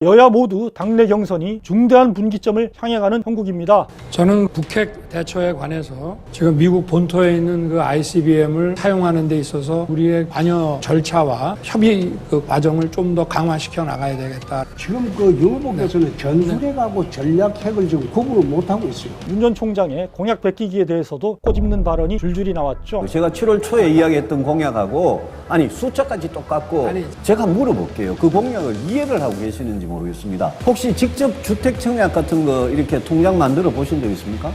여야 모두 당내 경선이 중대한 분기점을 향해 가는 형국입니다. 저는 북핵 대처에 관해서 지금 미국 본토에 있는 그 ICBM을 사용하는 데 있어서 우리의 관여 절차와 협의 그 과정을 좀 더 강화시켜 나가야 되겠다. 지금 그 유보께서는 전술핵하고 전략핵을 지금 구분을 못하고 있어요. 윤 전 총장의 공약 베끼기에 대해서도 꼬집는 발언이 줄줄이 나왔죠. 제가 7월 초에 이야기했던 공약하고 아니 숫자까지 똑같고 아니. 제가 물어볼게요. 그 공약을 이해를 하고 계시는지 모르겠습니다. 혹시 직접 주택 청약 같은 거 이렇게 통장 만들어 보신 적 있습니까?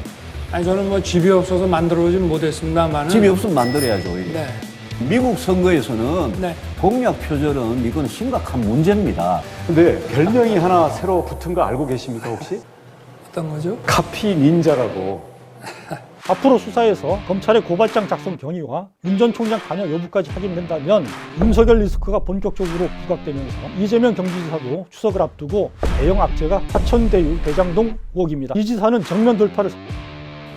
아니 저는 뭐 집이 없어서 만들어오진 못했습니다만은 집이 없으면 만들어야죠. 오히려. 네. 미국 선거에서는 네. 공약 표절은 이건 심각한 문제입니다. 근데 별명이 하나 새로 붙은 거 알고 계십니까 혹시? 어떤 거죠? 카피 닌자라고. 앞으로 수사에서 검찰의 고발장 작성 경위와 윤 전 총장 관여 여부까지 확인된다면 윤석열 리스크가 본격적으로 부각되면서 이재명 경기지사도 추석을 앞두고 대형 악재가 하천대유 대장동 의혹입니다. 이 지사는 정면 돌파를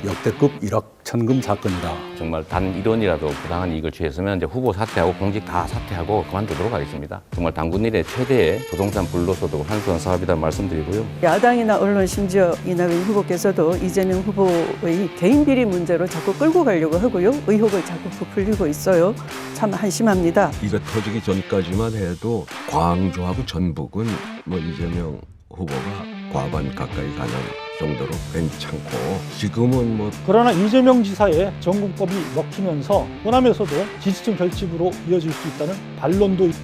역대급 1억 천금 사건이다. 정말 단 1원이라도 부당한 이익을 취했으면 이제 후보 사퇴하고 공직 다 사퇴하고 그만두도록 하겠습니다. 정말 당군 일의 최대의 부동산 불로소득 환수한 사업이다 말씀드리고요. 야당이나 언론 심지어 이낙연 후보께서도 이재명 후보의 개인 비리 문제로 자꾸 끌고 가려고 하고요. 의혹을 자꾸 부풀리고 있어요. 참 한심합니다. 이거 터지기 전까지만 해도 광주하고 전북은 뭐 이재명 후보가 과반 가까이 가는 정도로 괜찮고 지금은 뭐 그러나 이재명 지사의 전국법이 먹히면서 호남에서도 지지층 결집으로 이어질 수 있다는 반론도 있-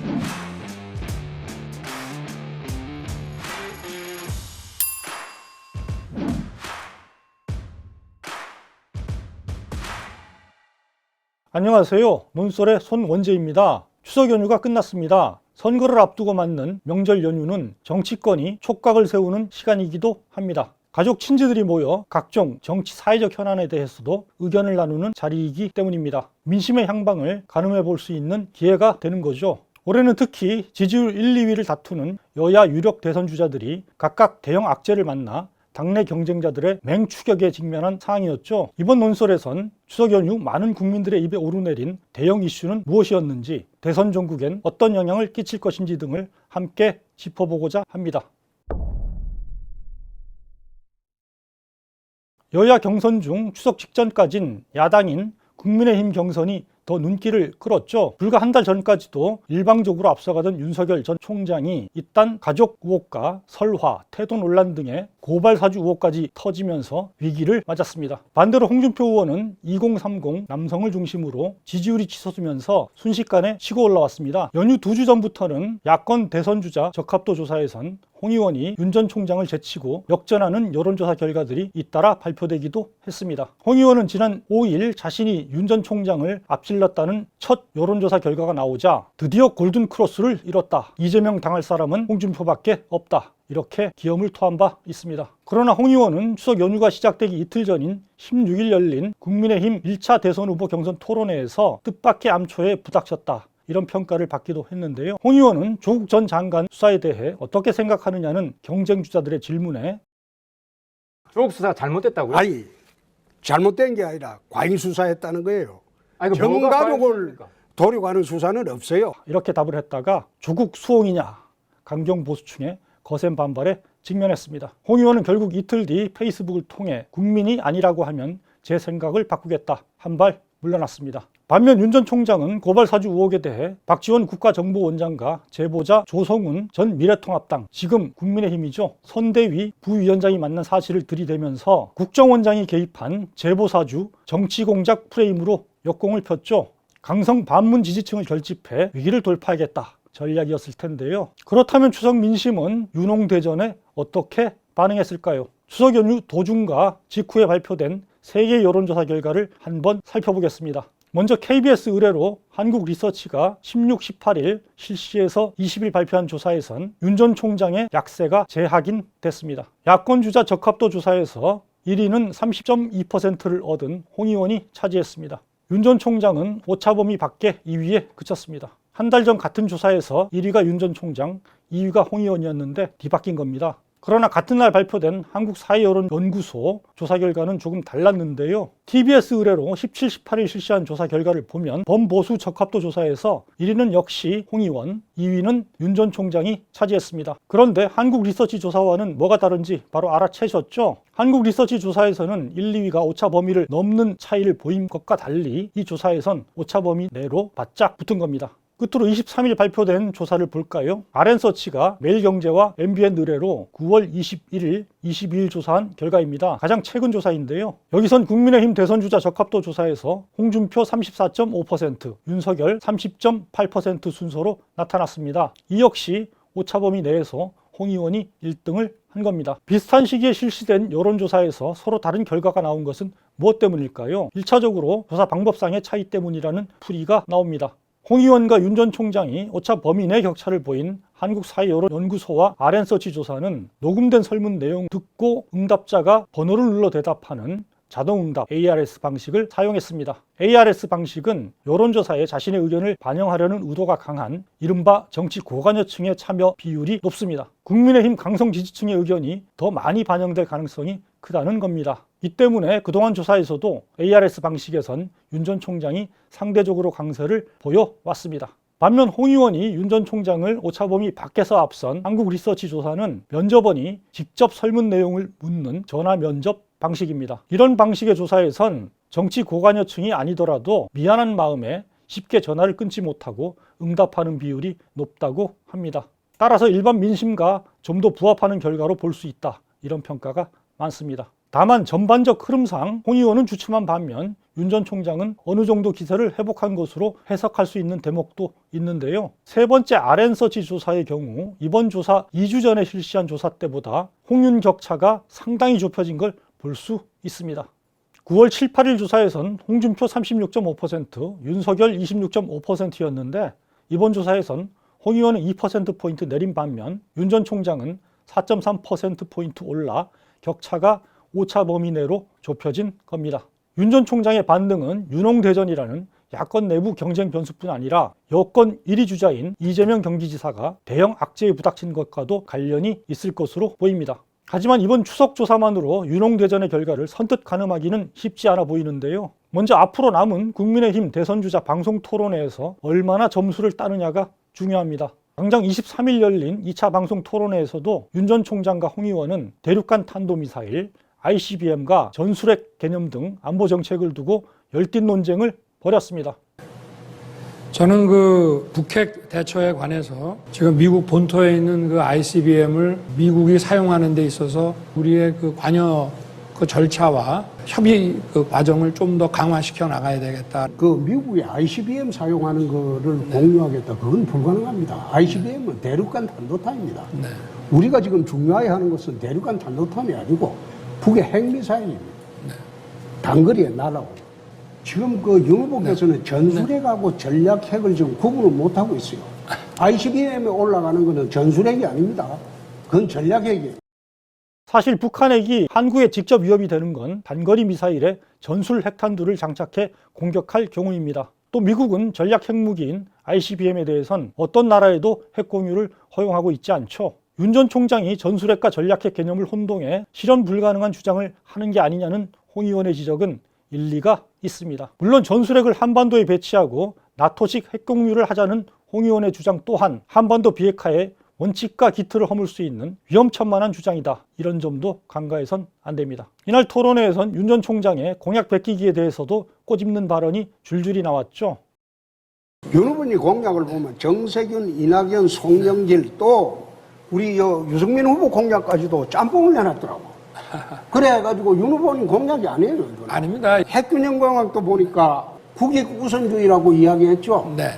안녕하세요. 논설의 손원재입니다. 추석 연휴가 끝났습니다. 선거를 앞두고 맞는 명절 연휴는 정치권이 촉각을 세우는 시간이기도 합니다. 가족 친지들이 모여 각종 정치 사회적 현안에 대해서도 의견을 나누는 자리이기 때문입니다. 민심의 향방을 가늠해 볼 수 있는 기회가 되는 거죠. 올해는 특히 지지율 1, 2위를 다투는 여야 유력 대선 주자들이 각각 대형 악재를 만나 당내 경쟁자들의 맹추격에 직면한 상황이었죠. 이번 논설에선 추석 연휴 많은 국민들의 입에 오르내린 대형 이슈는 무엇이었는지, 대선 전국엔 어떤 영향을 끼칠 것인지 등을 함께 짚어보고자 합니다. 여야 경선 중 추석 직전까진 야당인 국민의힘 경선이 더 눈길을 끌었죠. 불과 한 달 전까지도 일방적으로 앞서가던 윤석열 전 총장이 이딴 가족 의혹과 설화, 태도 논란 등의 고발 사주 의혹까지 터지면서 위기를 맞았습니다. 반대로 홍준표 의원은 2030 남성을 중심으로 지지율이 치솟으면서 순식간에 치고 올라왔습니다. 연휴 두 주 전부터는 야권 대선 주자 적합도 조사에선 홍 의원이 윤 전 총장을 제치고 역전하는 여론조사 결과들이 잇따라 발표되기도 했습니다. 홍 의원은 지난 5일 자신이 윤 전 총장을 앞질렀다는 첫 여론조사 결과가 나오자 드디어 골든 크로스를 잃었다. 이재명 당할 사람은 홍준표밖에 없다. 이렇게 기염을 토한 바 있습니다. 그러나 홍 의원은 추석 연휴가 시작되기 이틀 전인 16일 열린 국민의힘 1차 대선 후보 경선 토론회에서 뜻밖의 암초에 부닥쳤다. 이런 평가를 받기도 했는데요. 홍 의원은 조국 전 장관 수사에 대해 어떻게 생각하느냐는 경쟁 주자들의 질문에 조국 수사가 잘못됐다고요? 아니 잘못된 게 아니라 과잉 수사했다는 거예요. 아니, 그 정가족을? 도려가는 수사는 없어요. 이렇게 답을 했다가 조국 수홍이냐 강경 보수층의 거센 반발에 직면했습니다. 홍 의원은 결국 이틀 뒤 페이스북을 통해 국민이 아니라고 하면 제 생각을 바꾸겠다 한 발 물러났습니다. 반면 윤 전 총장은 고발 사주 의혹에 대해 박지원 국가정보원장과 제보자 조성훈 전 미래통합당 지금 국민의힘이죠 선대위 부위원장이 만난 사실을 들이대면서 국정원장이 개입한 제보 사주 정치 공작 프레임으로 역공을 폈죠. 강성 반문 지지층을 결집해 위기를 돌파하겠다 전략이었을 텐데요. 그렇다면 추석 민심은 윤홍대전에 어떻게 반응했을까요? 추석 연휴 도중과 직후에 발표된 세계 여론조사 결과를 한번 살펴보겠습니다. 먼저 KBS 의뢰로 한국 리서치가 16, 18일 실시해서 20일 발표한 조사에선 윤 전 총장의 약세가 재확인됐습니다. 야권 주자 적합도 조사에서 1위는 30.2%를 얻은 홍 의원이 차지했습니다. 윤 전 총장은 오차범위 밖에 2위에 그쳤습니다. 한 달 전 같은 조사에서 1위가 윤 전 총장, 2위가 홍 의원이었는데 뒤바뀐 겁니다. 그러나 같은 날 발표된 한국 사회여론연구소 조사 결과는 조금 달랐는데요. TBS 의뢰로 17, 18일 실시한 조사 결과를 보면 범보수 적합도 조사에서 1위는 역시 홍 의원, 2위는 윤 전 총장이 차지했습니다. 그런데 한국 리서치 조사와는 뭐가 다른지 바로 알아채셨죠? 한국 리서치 조사에서는 1, 2위가 오차 범위를 넘는 차이를 보인 것과 달리 이 조사에선 오차 범위 내로 바짝 붙은 겁니다. 끝으로 23일 발표된 조사를 볼까요? RN서치가 매일경제와 MBN 의뢰로 9월 21일, 22일 조사한 결과입니다. 가장 최근 조사인데요. 여기선 국민의힘 대선주자 적합도 조사에서 홍준표 34.5%, 윤석열 30.8% 순서로 나타났습니다. 이 역시 오차범위 내에서 홍 의원이 1등을 한 겁니다. 비슷한 시기에 실시된 여론조사에서 서로 다른 결과가 나온 것은 무엇 때문일까요? 1차적으로 조사 방법상의 차이 때문이라는 풀이가 나옵니다. 홍 의원과 윤 전 총장이 오차 범위 내 격차를 보인 한국사회여론연구소와 RN서치 조사는 녹음된 설문 내용 듣고 응답자가 번호를 눌러 대답하는 자동응답 ARS 방식을 사용했습니다. ARS 방식은 여론조사에 자신의 의견을 반영하려는 의도가 강한 이른바 정치 고관여층의 참여 비율이 높습니다. 국민의힘 강성 지지층의 의견이 더 많이 반영될 가능성이 크다는 겁니다. 이 때문에 그동안 조사에서도 ARS 방식에선 윤 전 총장이 상대적으로 강세를 보여왔습니다. 반면 홍 의원이 윤 전 총장을 오차범위 밖에서 앞선 한국 리서치 조사는 면접원이 직접 설문 내용을 묻는 전화 면접 방식입니다. 이런 방식의 조사에선 정치 고관여층이 아니더라도 미안한 마음에 쉽게 전화를 끊지 못하고 응답하는 비율이 높다고 합니다. 따라서 일반 민심과 좀 더 부합하는 결과로 볼 수 있다. 이런 평가가 많습니다. 다만 전반적 흐름상 홍 의원은 주춤한 반면 윤 전 총장은 어느 정도 기세를 회복한 것으로 해석할 수 있는 대목도 있는데요. 세 번째 RN서치 조사의 경우 이번 조사 2주 전에 실시한 조사 때보다 홍윤 격차가 상당히 좁혀진 걸 볼 수 있습니다. 9월 7, 8일 조사에선 홍준표 36.5%, 윤석열 26.5%였는데 이번 조사에선 홍 의원은 2%포인트 내린 반면 윤 전 총장은 4.3%포인트 올라 격차가 오차 범위 내로 좁혀진 겁니다. 윤 전 총장의 반등은 윤홍대전이라는 야권 내부 경쟁 변수뿐 아니라 여권 1위 주자인 이재명 경기지사가 대형 악재에 부닥친 것과도 관련이 있을 것으로 보입니다. 하지만 이번 추석 조사만으로 윤홍대전의 결과를 선뜻 가늠하기는 쉽지 않아 보이는데요. 먼저 앞으로 남은 국민의힘 대선주자 방송 토론회에서 얼마나 점수를 따느냐가 중요합니다. 당장 23일 열린 2차 방송 토론회에서도 윤 전 총장과 홍 의원은 대륙간 탄도미사일, ICBM과 전술핵 개념 등 안보 정책을 두고 열띤 논쟁을 벌였습니다. 저는 그 북핵 대처에 관해서 지금 미국 본토에 있는 그 ICBM을 미국이 사용하는 데 있어서 우리의 그 관여 그 절차와 협의 그 과정을 좀 더 강화시켜 나가야 되겠다. 그 미국이 ICBM 사용하는 거를 공유하겠다. 그건 불가능합니다. ICBM은 대륙간 탄도탄입니다. 네. 우리가 지금 중요해하는 것은 대륙간 탄도탄이 아니고 북의 핵미사일입니다. 단거리에 날아오고. 지금 그윤 후보께서는 전술핵하고 전략핵을 지금 구분을 못하고 있어요. ICBM에 올라가는 거는 전술핵이 아닙니다. 그건 전략핵이에요. 사실 북한핵이 한국에 직접 위협이 되는 건 단거리 미사일에 전술 핵탄두를 장착해 공격할 경우입니다. 또 미국은 전략 핵무기인 ICBM에 대해선 어떤 나라에도 핵 공유를 허용하고 있지 않죠. 윤 전 총장이 전술핵과 전략핵 개념을 혼동해 실현 불가능한 주장을 하는 게 아니냐는 홍 의원의 지적은 일리가 있습니다. 물론 전술핵을 한반도에 배치하고 나토식 핵 공유를 하자는 홍 의원의 주장 또한 한반도 비핵화에 원칙과 기틀을 허물 수 있는 위험천만한 주장이다. 이런 점도 간과해선 안 됩니다. 이날 토론회에선 윤 전 총장의 공약 베끼기에 대해서도 꼬집는 발언이 줄줄이 나왔죠. 윤 후보님 공약을 보면 정세균, 이낙연, 송영길 또 우리 여 유승민 후보 공약까지도 짬뽕을 내놨더라고. 그래가지고 윤 후보님 공약이 아니에요. 이거는. 아닙니다. 핵균형 공약도 보니까 국익 우선주의라고 이야기했죠. 네.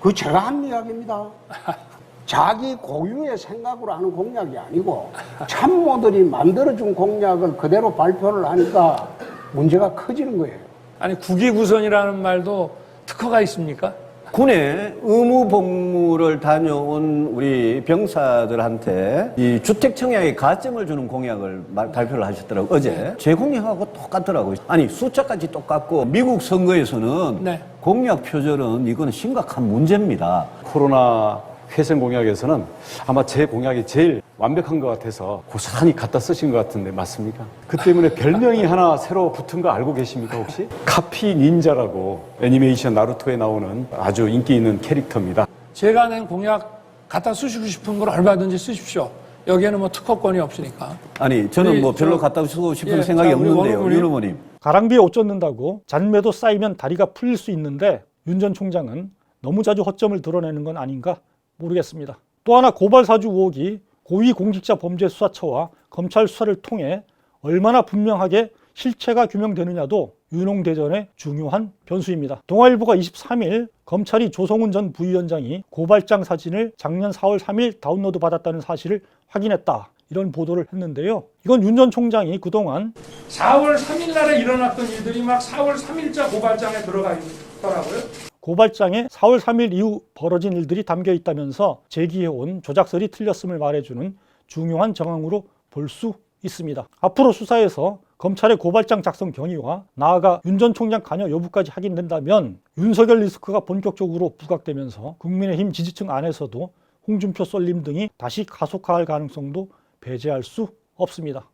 그 제가 한 이야기입니다. 자기 고유의 생각으로 하는 공약이 아니고 참모들이 만들어준 공약을 그대로 발표를 하니까 문제가 커지는 거예요. 아니 국위구선이라는 말도 특허가 있습니까? 군에 의무 복무를 다녀온 우리 병사들한테 이 주택 청약에 가점을 주는 공약을 말- 발표를 하셨더라고요. 어제. 제 공약하고 똑같더라고요. 아니, 숫자까지 똑같고 미국 선거에서는 네. 공약 표절은 이건 심각한 문제입니다. 코로나 회생 공약에서는 아마 제 공약이 제일 완벽한 것 같아서 고스란히 갖다 쓰신 것 같은데 맞습니까? 그 때문에 별명이 하나 새로 붙은 거 알고 계십니까 혹시? 카피 닌자라고 애니메이션 나루토에 나오는 아주 인기 있는 캐릭터입니다. 제가 낸 공약 갖다 쓰시고 싶은 걸 얼마든지 쓰십시오. 여기에는 뭐 특허권이 없으니까. 아니 저는 우리 뭐 별로 저- 갖다 쓰고 싶은 예, 생각이 자, 우리 없는데요, 원어머니. 윤 어머님. 가랑비에 옷 젖는다고 잔매도 쌓이면 다리가 풀릴 수 있는데 윤 전 총장은 너무 자주 허점을 드러내는 건 아닌가 모르겠습니다. 또 하나 고발 사주 의혹이 고위공직자 범죄수사처와 검찰 수사를 통해 얼마나 분명하게 실체가 규명되느냐도 윤홍대전의 중요한 변수입니다. 동아일보가 23일 검찰이 조성훈 전 부위원장이 고발장 사진을 작년 4월 3일 다운로드 받았다는 사실을 확인했다. 이런 보도를 했는데요. 이건 윤 전 총장이 그동안 4월 3일 날에 일어났던 일들이 막 4월 3일자 고발장에 들어가 있 더라고요. 고발장에 4월 3일 이후 벌어진 일들이 담겨 있다면서 제기해온 조작설이 틀렸음을 말해주는 중요한 정황으로 볼 수 있습니다. 앞으로 수사에서 검찰의 고발장 작성 경위와 나아가 윤 전 총장 관여 여부까지 확인된다면 윤석열 리스크가 본격적으로 부각되면서 국민의힘 지지층 안에서도 홍준표 쏠림 등이 다시 가속화할 가능성도 배제할 수 없습니다.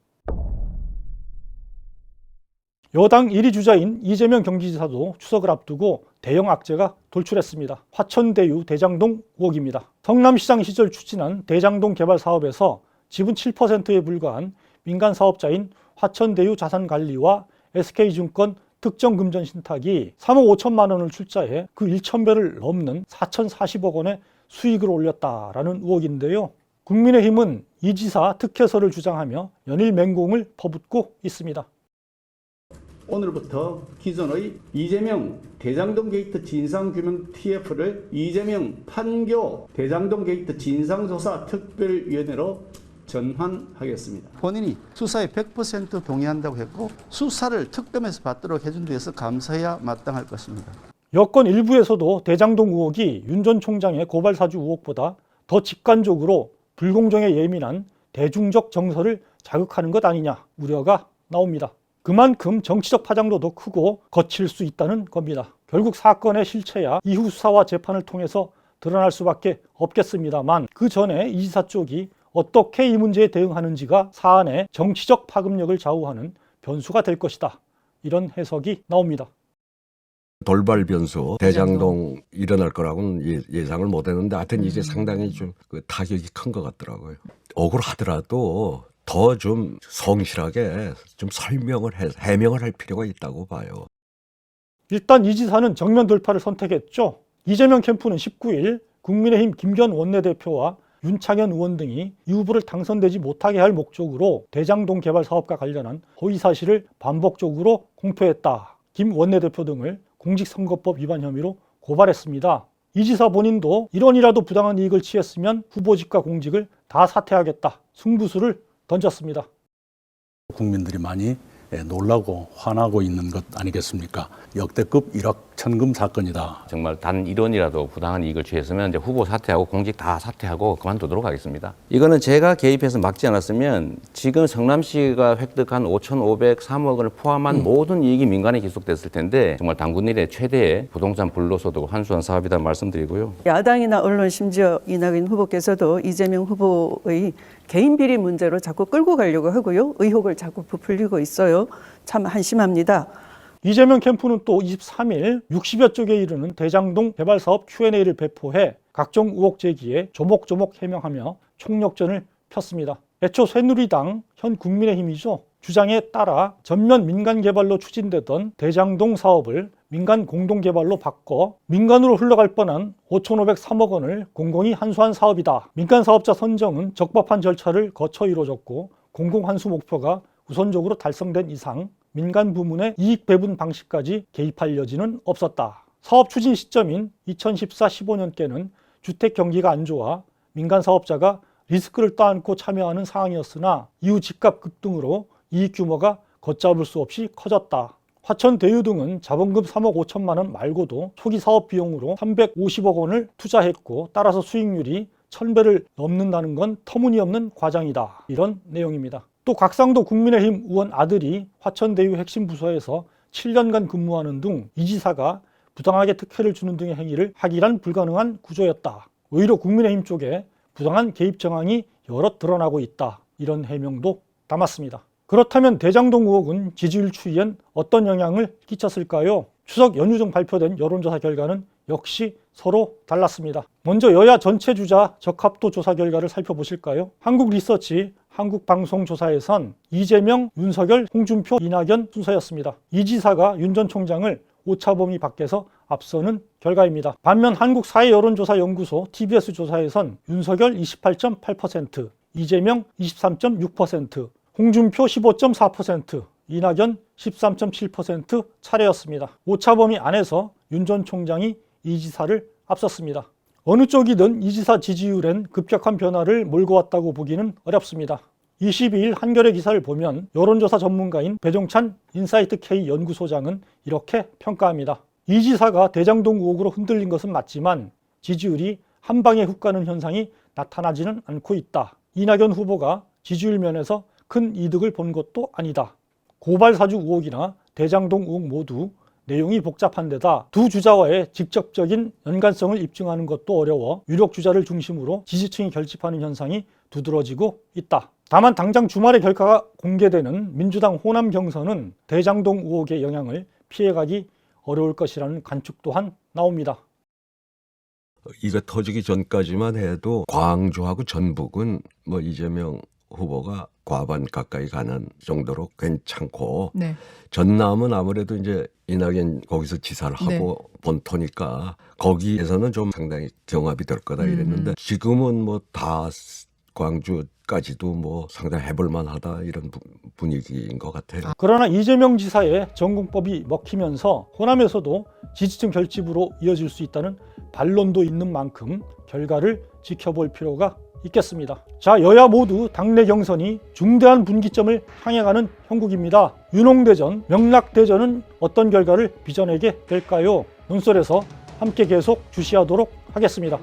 여당 1위 주자인 이재명 경기지사도 추석을 앞두고 대형 악재가 돌출했습니다. 화천대유 대장동 의혹입니다. 성남시장 시절 추진한 대장동 개발 사업에서 지분 7%에 불과한 민간 사업자인 화천대유 자산관리와 SK증권 특정금전 신탁이 3억 5천만 원을 출자해 그 1천 배를 넘는 4,040억 원의 수익을 올렸다라는 의혹인데요. 국민의힘은 이 지사 특혜서를 주장하며 연일 맹공을 퍼붓고 있습니다. 오늘부터 기존의 이재명 대장동 게이트 진상규명 TF를 이재명 판교 대장동 게이트 진상조사 특별위원회로 전환하겠습니다. 본인이 수사에 100% 동의한다고 했고 수사를 특검에서 받도록 해준 데에서 감사해야 마땅할 것입니다. 여권 일부에서도 대장동 의혹이 윤 전 총장의 고발 사주 의혹보다 더 직관적으로 불공정에 예민한 대중적 정서를 자극하는 것 아니냐 우려가 나옵니다. 그만큼 정치적 파장도 더 크고 거칠 수 있다는 겁니다. 결국 사건의 실체야 이후 수사와 재판을 통해서 드러날 수밖에 없겠습니다만 그 전에 이 지사 쪽이 어떻게 이 문제에 대응하는지가 사안의 정치적 파급력을 좌우하는 변수가 될 것이다. 이런 해석이 나옵니다. 돌발 변수 대장동 일어날 거라고는 예- 예상을 못 했는데 하여튼 이제 상당히 좀 그 타격이 큰 것 같더라고요. 억울하더라도 더 좀 성실하게 좀 설명을 해 해명을 할 필요가 있다고 봐요. 일단 이 지사는 정면 돌파를 선택했죠. 이재명 캠프는 19일 국민의힘 김견 원내대표와 윤창현 의원 등이 이 후보를 당선되지 못하게 할 목적으로 대장동 개발 사업과 관련한 허위 사실을 반복적으로 공표했다. 김 원내대표 등을 공직선거법 위반 혐의로 고발했습니다. 이 지사 본인도 일원이라도 부당한 이익을 취했으면 후보직과 공직을 다 사퇴하겠다. 승부수를 던졌습니다. 국민들이 많이 예, 놀라고 화나고 있는 것 아니겠습니까? 역대급 1억 천금 사건이다. 정말 단 1원이라도 부당한 이익을 취했으면 이제 후보 사퇴하고 공직 다 사퇴하고 그만두도록 하겠습니다. 이거는 제가 개입해서 막지 않았으면 지금 성남시가 획득한 5,503억 원을 포함한 모든 이익이 민간에 기속됐을 텐데 정말 당군 일의 최대의 부동산 불로소득 환수한 사업이다 말씀드리고요. 야당이나 언론 심지어 이낙연 후보께서도 이재명 후보의 개인 비리 문제로 자꾸 끌고 가려고 하고요. 의혹을 자꾸 부풀리고 있어요. 참 한심합니다. 이재명 캠프는 또 23일 60여 쪽에 이르는 대장동 개발 사업 Q&A를 배포해 각종 의혹 제기에 조목조목 해명하며 총력전을 폈습니다. 애초 새누리당 현 국민의힘이죠. 주장에 따라 전면 민간 개발로 추진되던 대장동 사업을 민간 공동 개발로 바꿔 민간으로 흘러갈 뻔한 5,503억 원을 공공이 환수한 사업이다. 민간 사업자 선정은 적법한 절차를 거쳐 이루어졌고 공공 환수 목표가 우선적으로 달성된 이상 민간 부문의 이익 배분 방식까지 개입할 여지는 없었다. 사업 추진 시점인 2014-15년께는 주택 경기가 안 좋아 민간 사업자가 리스크를 떠안고 참여하는 상황이었으나 이후 집값 급등으로 이익 규모가 걷잡을 수 없이 커졌다. 화천 대유 등은 자본금 3억 5천만 원 말고도 초기 사업 비용으로 350억 원을 투자했고 따라서 수익률이 1000배를 넘는다는 건 터무니없는 과장이다. 이런 내용입니다. 또 곽상도 국민의힘 의원 아들이 화천대유 핵심 부서에서 7년간 근무하는 등 이 지사가 부당하게 특혜를 주는 등의 행위를 하기란 불가능한 구조였다. 오히려 국민의힘 쪽에 부당한 개입 정황이 여러 드러나고 있다. 이런 해명도 담았습니다. 그렇다면 대장동 의혹은 지지율 추이엔 어떤 영향을 끼쳤을까요? 추석 연휴 중 발표된 여론조사 결과는 역시 서로 달랐습니다. 먼저 여야 전체 주자 적합도 조사 결과를 살펴보실까요? 한국 리서치 한국방송조사에선 이재명, 윤석열, 홍준표, 이낙연 순서였습니다. 이 지사가 윤 전 총장을 오차범위 밖에서 앞서는 결과입니다. 반면 한국사회여론조사연구소 TBS 조사에선 윤석열 28.8%, 이재명 23.6%, 홍준표 15.4%, 이낙연 13.7% 차례였습니다. 오차 범위 안에서 윤 전 총장이 이 지사를 앞섰습니다. 어느 쪽이든 이 지사 지지율엔 급격한 변화를 몰고 왔다고 보기는 어렵습니다. 22일 한겨레 기사를 보면 여론조사 전문가인 배종찬 인사이트 K 연구소장은 이렇게 평가합니다. 이 지사가 대장동 의혹으로 흔들린 것은 맞지만 지지율이 한 방에 훅 가는 현상이 나타나지는 않고 있다. 이낙연 후보가 지지율 면에서 큰 이득을 본 것도 아니다. 고발 사주 의혹이나 대장동 의혹 모두 내용이 복잡한 데다 두 주자와의 직접적인 연관성을 입증하는 것도 어려워 유력 주자를 중심으로 지지층이 결집하는 현상이 두드러지고 있다. 다만 당장 주말에 결과가 공개되는 민주당 호남 경선은 대장동 의혹의 영향을 피해가기 어려울 것이라는 관측 또한 나옵니다. 이거 터지기 전까지만 해도 광주하고 전북은 뭐 이재명 후보가 과반 가까이 가는 정도로 괜찮고 네. 전남은 아무래도 이제 이낙연 거기서 지사를 하고 본토니까 거기에서는 좀 상당히 경합이 될 거다 이랬는데 지금은 뭐 다 광주까지도 뭐 상당히 해볼 만하다 이런 부- 분위기인 것 같아요. 그러나 이재명 지사의 전공법이 먹히면서 호남에서도 지지층 결집으로 이어질 수 있다는 반론도 있는 만큼 결과를 지켜볼 필요가 있겠습니다. 자, 여야 모두 당내 경선이 중대한 분기점을 향해 가는 형국입니다. 윤홍대전, 명락대전은 어떤 결과를 빚어내게 될까요? 논설에서 함께 계속 주시하도록 하겠습니다.